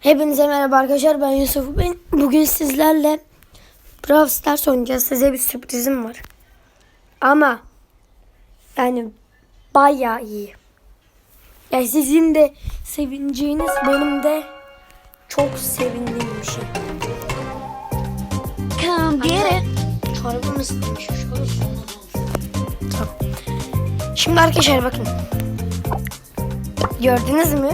Hepinize merhaba arkadaşlar ben Yusuf. Ben bugün sizlerle Brawl Stars oynayacağız. Size bir sürprizim var. Ama yani bayağı iyi. Yani sizin de sevineceğiniz benim de çok sevindiğim bir şey. Come get it. Çorabım ısıtmış. Tamam. Şimdi arkadaşlar bakın. Gördünüz mü?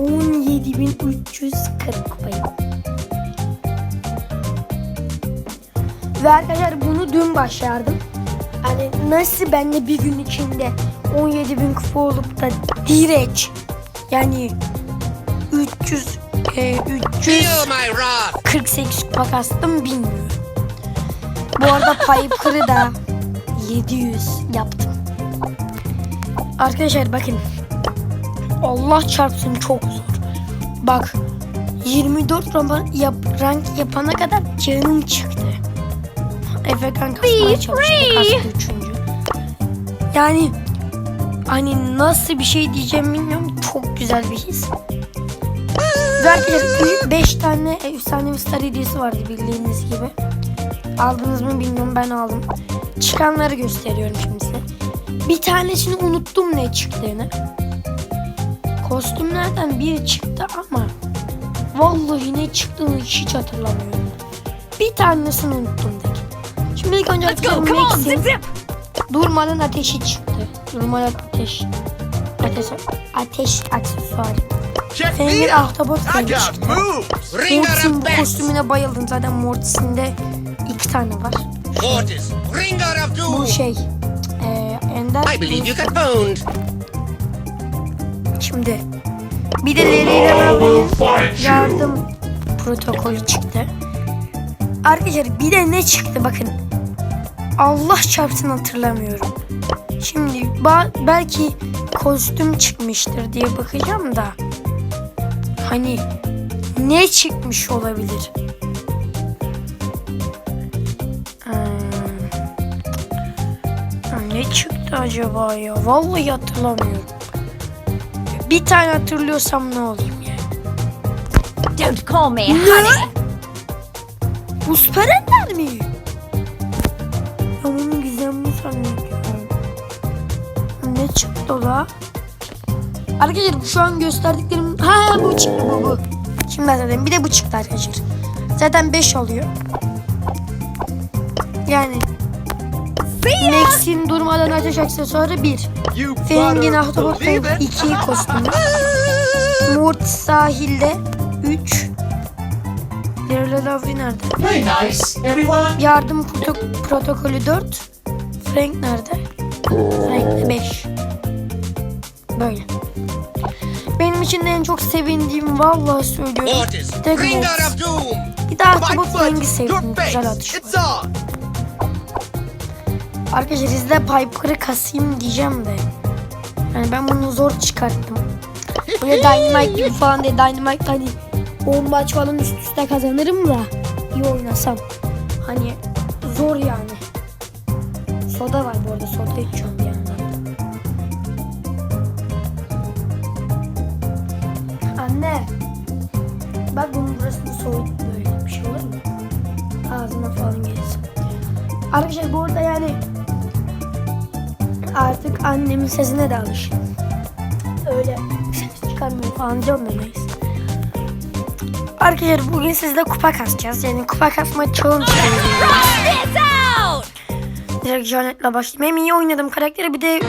17.340 kupayı. Ve arkadaşlar bunu dün başardım. Hani nasıl ben de bir gün içinde 17.000 kupa olup da direkt yani 300 e, 300 Feel my wrath! 48 kupa kastım bilmiyorum. Bu arada Piper'ı da 700 yaptım. Arkadaşlar bakın. Allah çarpsın çok zor. Bak 24 rank, yap, rank yapana kadar canım çıktı. Efe kan kasmaya çalıştı. Kastı üçüncü. Yani hani nasıl bir şey diyeceğim bilmiyorum. Çok güzel bir his. Arkadaşlar 5 tane efsanevi star hediyesi vardı bildiğiniz gibi. Aldınız mı bilmiyorum ben aldım. Çıkanları gösteriyorum şimdi size. Bir tanesini unuttum ne çıktığını. Kostümlerden biri çıktı ama vallahi ne çıktığını hiç hatırlamıyorum. Bir tanesini unuttum tek. Şimdi ilk önce Let's go. Come on. Zip zip. durmadan ateşi çıktı. Durmadan ateş. Ateş, ateş aksesuarı. Out! ahtapot rengi çıktı. Mortis'in bu kostümüne bayıldım. Zaten Mortis'in de iki tane var. Mortis, Ringer of Bu doom! şey. E, Ender. I believe you got boned! Şimdi. Bir de Larry ile beraber yardım protokolü çıktı. Arkadaşlar bir de ne çıktı bakın. Allah çarpsın hatırlamıyorum. Şimdi belki kostüm çıkmıştır diye bakacağım da. Hani ne çıkmış olabilir? Hmm. Ne çıktı acaba ya? Vallahi hatırlamıyorum. Bir tane hatırlıyorsam ne olayım yani. Don't call me honey. Bu süper ender mi? Bunu gizemli zannediyorum. Ne çıktı la? Arkadaşlar şu an gösterdiklerim... Ha bu çıktı bu bu. Şimdi zaten bir de bu çıktı arkadaşlar. Zaten 5 oluyor. Yani Max'in durmadan ateş aksesuarı 1. You Feng'in ahtapot 2 kostümü. Mort sahilde 3. Yerle Lavri nerede? Nice, everyone. Yardım proto- protokolü 4. Frank nerede? Frank de 5. Böyle. Benim için en çok sevindiğim vallahi söylüyorum. Tek! Bir daha Ahtapot foot, sevdim. Güzel face, atış. it's on! Arkadaşlar sizde Piper'ı kasayım diyeceğim de. Yani ben bunu zor çıkarttım. Böyle Dynamite gibi falan diye Dynamite hani 10 maç falan üst üste kazanırım da iyi oynasam. Hani zor yani. Soda var bu arada soda içiyorum bir yandan. Anne. Bak bunun burasını soğuk böyle bir şey olur mu? Ağzına falan gelirsin. Arkadaşlar bu arada yani artık annemin sesine de alışın. Öyle ses çıkarmıyor da neyse. Arkadaşlar bugün sizle kupa kasacağız. Yani kupa kasma challenge. Direkt Janet'le başlayayım. Hem iyi oynadım karakteri bir de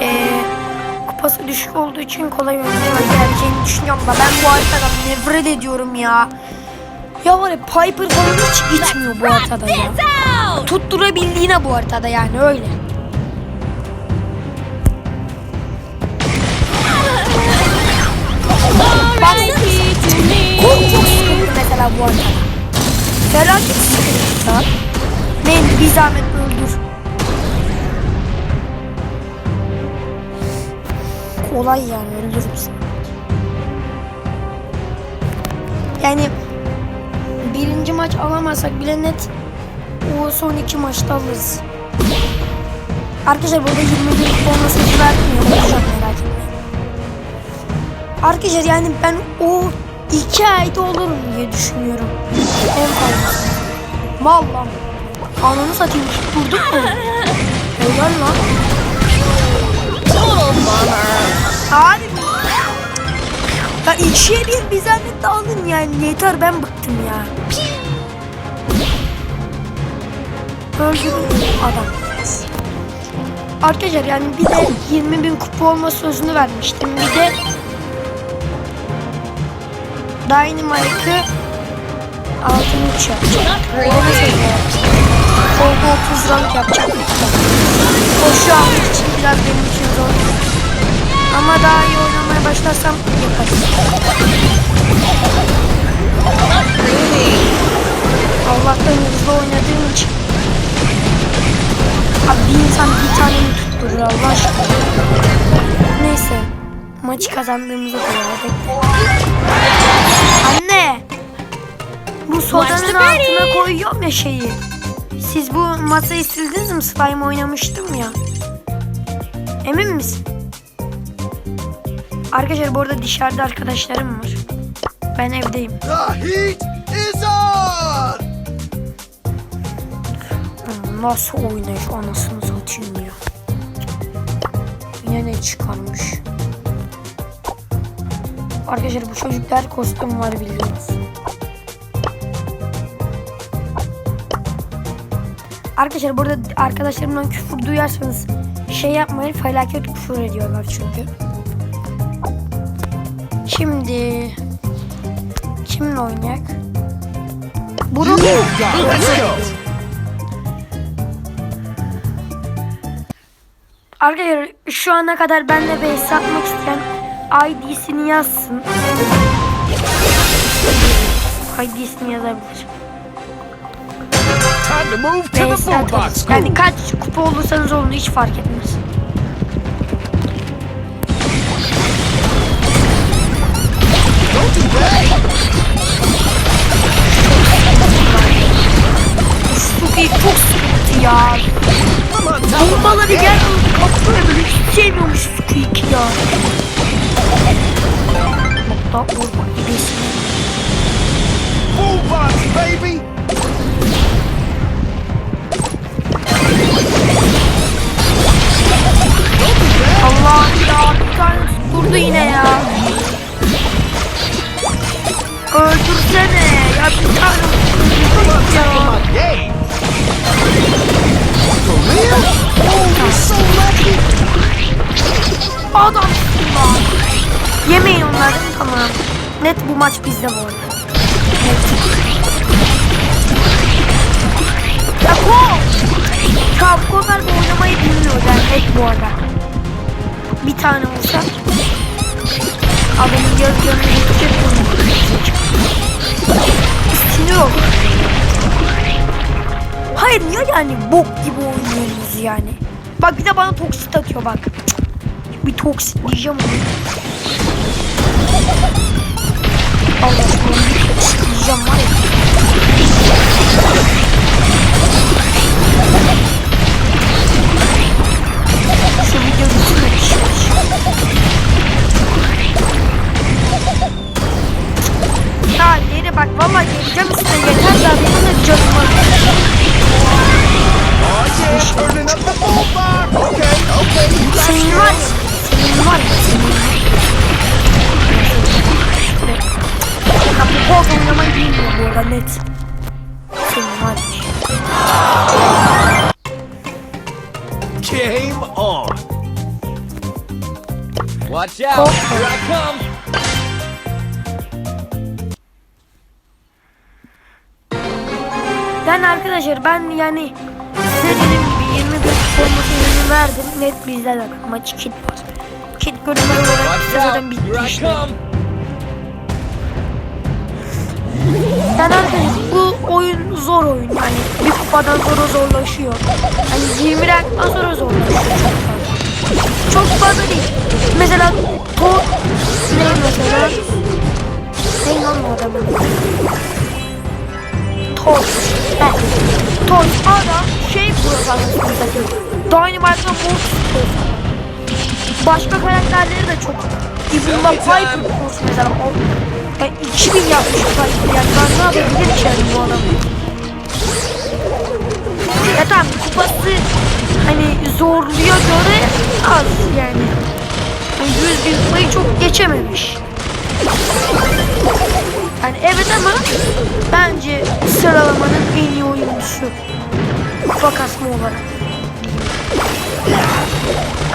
eee, kupası düşük olduğu için kolay oynayacağım geleceğini düşünüyorum da ben bu haritadan nefret ediyorum ya. Ya var ya Piper falan hiç gitmiyor bu haritada ya. Tutturabildiğine bu haritada yani öyle. Arada. Felaket sıkıntı ya. Beni bir zahmet öldür. Kolay yani öldürürüm seni. Yani birinci maç alamazsak bile net o son iki maçta alırız. Arkadaşlar burada 21 olması hiç vermiyor. Olacak merak etmeyin. Arkadaşlar yani ben o iki ayda olurum diye düşünüyorum. En fazla. Mal lan. Ananı satayım tutturdun mu? Helal lan. Hadi. Ya ikiye bir bir zahmet de alın yani. Yeter ben bıktım ya. Öldürün adam. Arkadaşlar yani bir de 20 bin kupa olma sözünü vermiştim. Bir de Dynamite'ı altın 3 yapacak. Öyle söylüyorum. Kolda 30 rank yapacak. Koşu almak için biraz benim için zor. Ama daha iyi oynamaya başlarsam yaparım. Allah'tan hızlı oynadığım için. Abi bir insan bir tane mi tutturur Allah aşkına. Neyse. Maçı kazandığımıza göre Anne. Bu sodanın Watch altına koyuyorum ya şeyi. Siz bu masayı sildiniz mi? Slime oynamıştım ya. Emin misin? Arkadaşlar bu arada dışarıda arkadaşlarım var. Ben evdeyim. The heat is on! Nasıl oynayış anasını satayım ya. Yine ne çıkarmış. Arkadaşlar bu çocuklar kostüm var biliyorsunuz. Arkadaşlar burada arkadaşlarımdan küfür duyarsanız şey yapmayın felaket küfür ediyorlar çünkü. Şimdi kimle oynayak? Bunu! Arkadaşlar şu ana kadar benimle bir atmak isteyen ID'sini yazsın. ID'sini yazabilir. Time to move to the Base boombox atarız. school! Yani kaç kupa olursanız olun hiç fark etmez. Çok iyi çok sıkıntı ya. Bombaları gel kapıya böyle hiç sevmiyormuş Squeak ya. Hatta orada gidesin. Boombox, baby! Tutturdu yine ya. Öldürsene ya bir tane tutturdu ya. Adamsın lan. Yemeyin onları tamam. Net bu maç bizde bu arada. Net. Ya ko! Kapkolar da oynamayı bilmiyor yani net bu arada. Bir tane olsa adamın getirecek bunu. Sinir. Hayır ya yani bok gibi oynuyorsunuz yani. Bak bir de bana toksit atıyor bak. Bir toksit diyeceğim onu. Kod oynamayı bilmiyor bu arada net. Senin var. Game on! Watch out! Here I come! Yani arkadaşlar ben yani size dediğim gibi 21 forması ürünü verdim. Net bizde de maçı kit Kit bölümleri olarak zaten bitti Here I işte. come! Yani arkadaşlar bu oyun zor oyun yani bir kupadan sonra zorlaşıyor. Hani 20 ranktan sonra zorlaşıyor çok fazla. Çok fazla değil. Mesela to ne mesela? Ne lan o adamın? Toz. Heh. Toz adam şey kuruyor anasını Dynamite'la Mortis kuruyor Başka karakterleri de çok. Ibula Piper kuruyor mesela. O Yani 2000 yapmış Piper yani ben ne yapabilir ki yani bu adam? Ya tamam kupası hani zorluya göre az yani. yani 100 bin kupayı çok geçememiş. Yani evet ama bence sıralamanın en iyi oyuncusu. Kupa kasma olarak.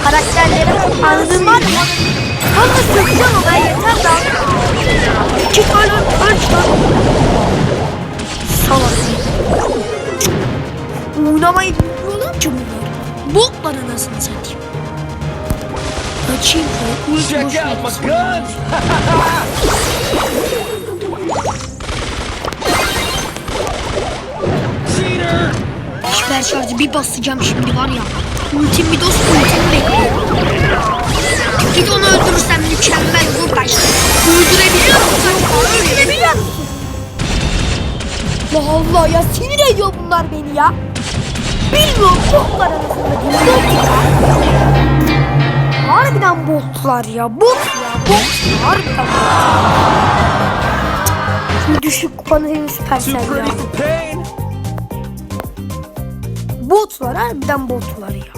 Karakterleri anladın var ya. Kanka sökeceğim o ben yeter daha. Git öl öl işte. Salak. Oynamayı bilmiyorlar ki bunlar. Botlar anasını satayım. Açayım şöyle. Check out my guns. Hiper şarjı bir basacağım şimdi var ya. Ultim bir dost ultimi bekliyor. Git onu öldürürsen mükemmel da işte. Öldürebiliyor musun? Öldürebiliyor musun? Allah Allah ya sinir ediyor bunlar beni ya. Bilmiyorum botlar arasında. Bot ya. Harbiden botlar ya. Bot ya. Bot. Harbiden bot. Şimdi düşük kupanın en Too süpersel ya. Pain. Botlar harbiden botlar ya.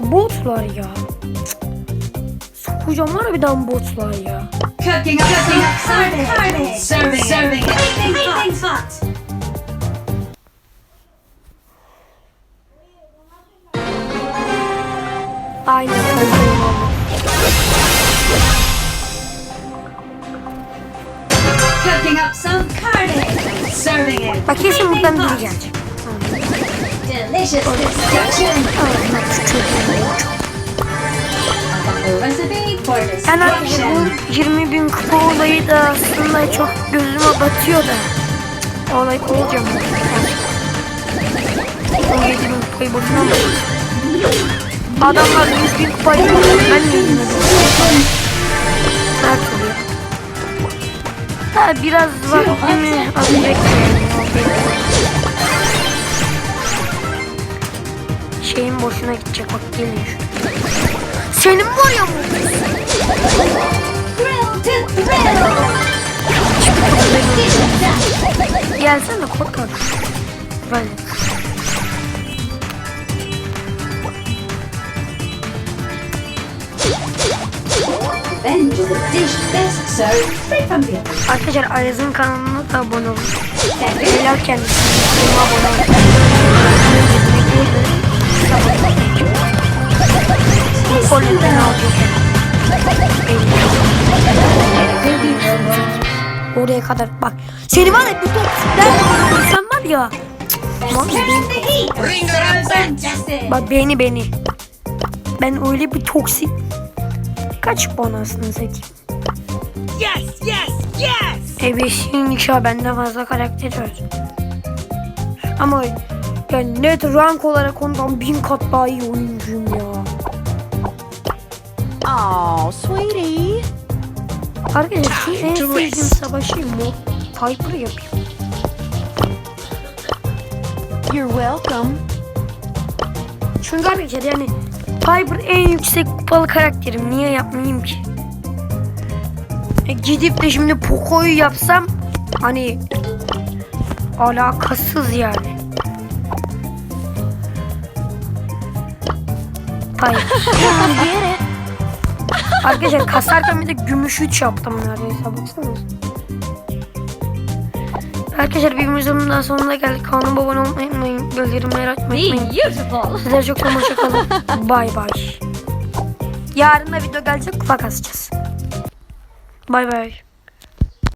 Botlar ya. Hocam harbiden botlar ya. Cooking up cooking serving serving serving serving anything hot. Aynen. Cooking up some carne. Serving it. Bak kesin buradan gelecek. Delicious destruction. Ağzına tükürdüm. A recipe for Ben artık destruction. bu 20 bin kupa olayı da aslında çok gözüme batıyor da. Olay olacağım. 17 bin kupayı boşuna mı? Adamlar 100 bin kupayı ben de Ha biraz vaktimi alacak yani. Şeyin boşuna gidecek bak gelin şu. Senin it up. Gelsene korkak. Böyle. A dish best from the Arkadaşlar Ayaz'ın kanalına da abone olun. Beyler kendisi. Abone olun. Alacak. Oraya kadar bak. Seni var ya bir toksikler sen var ya. Bak beni beni. Ben öyle bir toksik. Kaç puan aslında satayım? Yes, yes, yes! Ebesin nikah benden fazla karakter var. Ama yani net rank olarak ondan bin kat daha iyi oyuncuyum ya. Oh, sweetie. Arkadaşlar en sevdiğim savaşı mı? Piper yapayım. You're welcome. Çünkü arkadaşlar yani Piper en yüksek kupalı karakterim. Niye yapmayayım ki? E, gidip de şimdi Poco'yu yapsam hani alakasız yani. İt? Arkadaşlar kasarken bir de gümüş 3 yaptım neredeyse baksanıza. Arkadaşlar bir videonun daha sonuna geldik. Kanalıma abone olmayı unutmayın. Bildirimleri açmayı unutmayın. Sizlere çok çok hoşça kalın. Bay bay. Yarın da video gelecek kupa kasacağız. Bay bay.